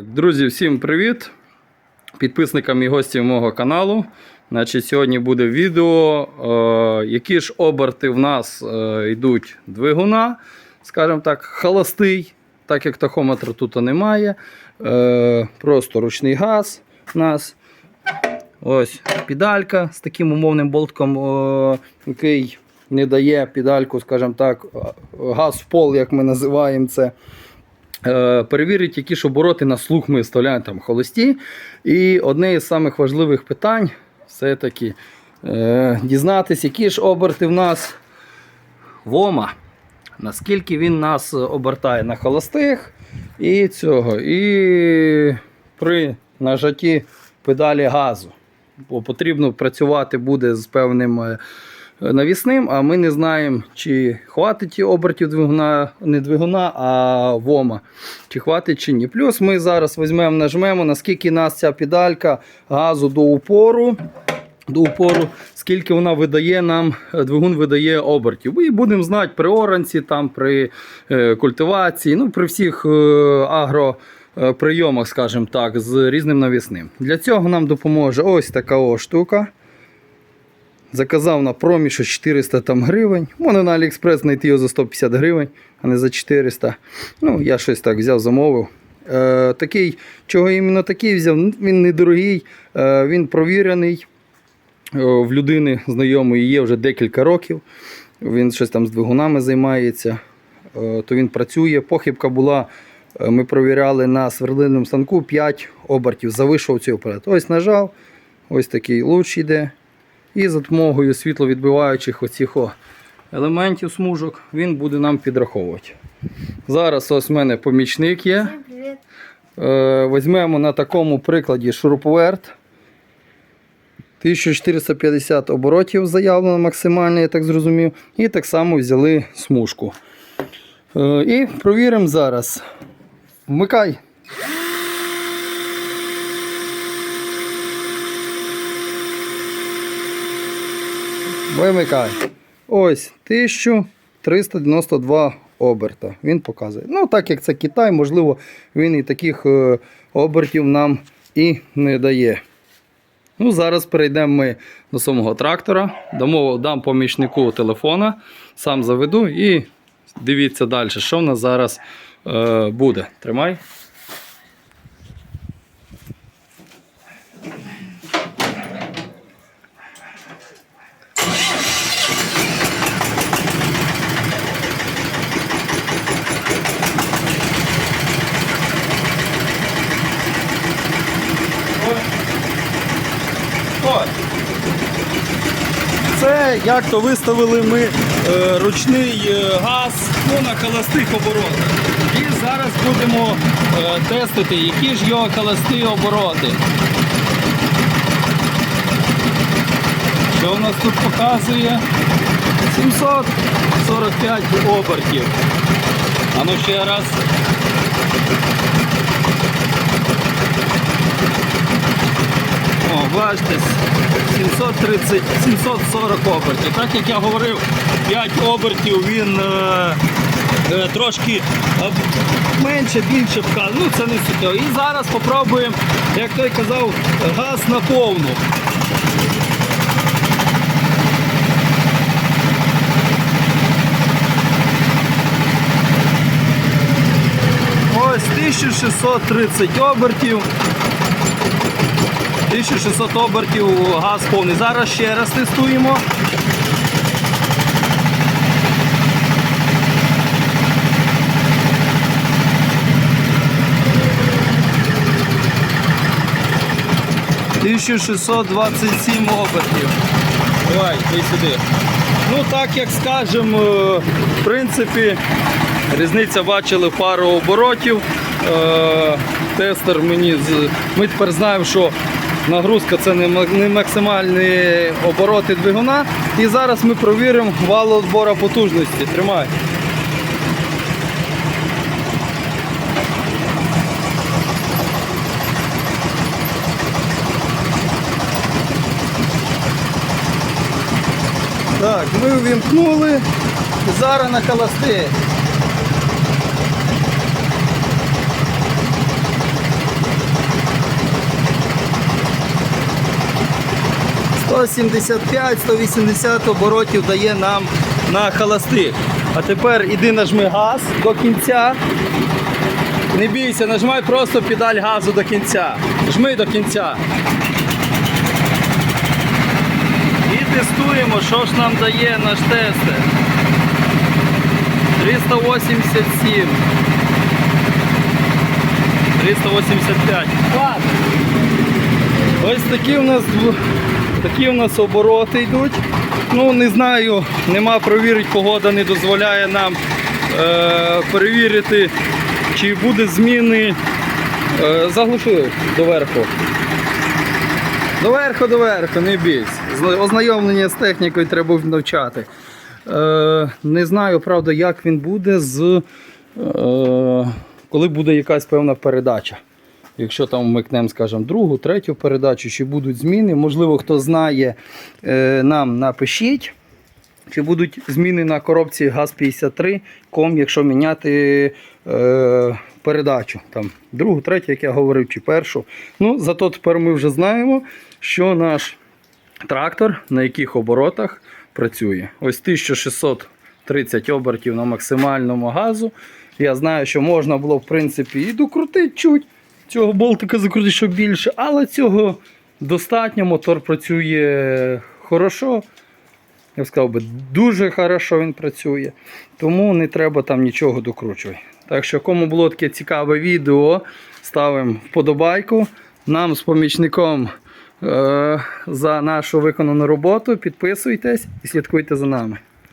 Друзі, всім привіт! Підписникам і гостям мого каналу. Значить, сьогодні буде відео, е, які ж оберти в нас е, йдуть двигуна, скажімо так, холостий, так як тахометра тут немає. Е, просто ручний газ у нас. Ось педалька з таким умовним болтком, е, який не дає педальку, скажімо так, газ в пол, як ми називаємо це. Е, перевірити, які ж обороти на слух ми вставляємо там холості. І одне із самих важливих питань все-таки е, дізнатися, які ж оберти в нас ВОМа. Наскільки він нас обертає на холостих і цього. І при нажатті педалі газу. Бо потрібно працювати буде з певним е, навісним, а ми не знаємо, чи хватить обертів двигуна, не двигуна, а вома, чи хватить чи ні. Плюс ми зараз візьмемо, нажмемо, наскільки нас ця педалька газу до упору. До упору, скільки вона видає нам, е, двигун видає обертів. І будемо знати при оранці, там, при е, культивації, ну, при всіх е, агроприйомах, скажімо так, з різним навісним. Для цього нам допоможе ось така о штука. Заказав на промішу 400 там гривень. Можна на Аліекспрес знайти його за 150 гривень, а не за 400. Ну, я щось так взяв, замовив. Е, такий, чого іменно такий взяв, він недорогий, е, він провірений. Е, в людини знайомої є вже декілька років. Він щось там з двигунами займається, е, то він працює. Похибка була, е, ми провіряли на сверлильному станку 5 обертів, завишов цей апарат. Ось нажав, ось такий луч йде. І за допомогою світловідбиваючих оцих елементів смужок він буде нам підраховувати. Зараз ось в мене помічник є. Е, Візьмемо на такому прикладі шуруповерт. 1450 оборотів заявлено максимально, я так зрозумів. І так само взяли смужку. Е, І провіримо зараз. Вмикай. Вимикай. Ось 1392 оберта. Він показує. Ну, так як це Китай, можливо, він і таких е, обертів нам і не дає. Ну, зараз перейдемо ми до самого трактора. Дамо, дам помічнику телефона, сам заведу і дивіться далі, що в нас зараз е, буде. Тримай. Як то виставили ми е, ручний е, газ ну, на холостих оборотах. І зараз будемо е, тестити, які ж його холості обороти. Що у нас тут показує? 745 обертів. А ну ще раз. О, бачите, 730, 740 обертів. Так як я говорив, 5 обертів він е, е, трошки менше, більше вказує. Ну це не суттєво. І зараз спробуємо, як той казав, газ на повну. Ось 1630 обертів. 1600 обертів газ повний. Зараз ще раз тестуємо. «1627 обертів. Давай, йди сюди. Ну так як скажемо, в принципі, різниця бачили пару оборотів. Е, Тестер мені ми тепер знаємо, що нагрузка це не максимальні обороти двигуна. І зараз ми провіримо валоотбора потужності. Тримай. Так, ми увімкнули. Зараз на холости. 175-180 оборотів дає нам на холостих. А тепер іди нажми газ до кінця. Не бійся, нажимай просто педаль газу до кінця. Жми до кінця. І тестуємо, що ж нам дає наш тестер. 387. 385. Ладно. Ось такі у нас такі у нас обороти йдуть. Ну не знаю, нема провірити, погода не дозволяє нам е, перевірити, чи буде зміни. Е, заглуши доверху. Доверху, доверху, не бійся. Ознайомлення з технікою треба навчати. Е, не знаю, правда, як він буде з. Е, коли буде якась певна передача. Якщо там вмикнемо, скажімо, другу, третю передачу, чи будуть зміни, можливо, хто знає, е, нам напишіть. Чи будуть зміни на коробці ГАЗ-53 ком, якщо міняти е, передачу? Там, другу, третю, як я говорив, чи першу. Ну, зато тепер ми вже знаємо, що наш трактор на яких оборотах працює. Ось 1630 обертів на максимальному газу. Я знаю, що можна було, в принципі, і докрутити чуть. Цього болтика закрутити, щоб більше, але цього достатньо. Мотор працює хорошо. Я б сказав би, дуже хорошо він працює. Тому не треба там нічого докручувати. Так що, кому було таке цікаве відео, ставимо вподобайку. Нам з помічником е- за нашу виконану роботу. Підписуйтесь і слідкуйте за нами.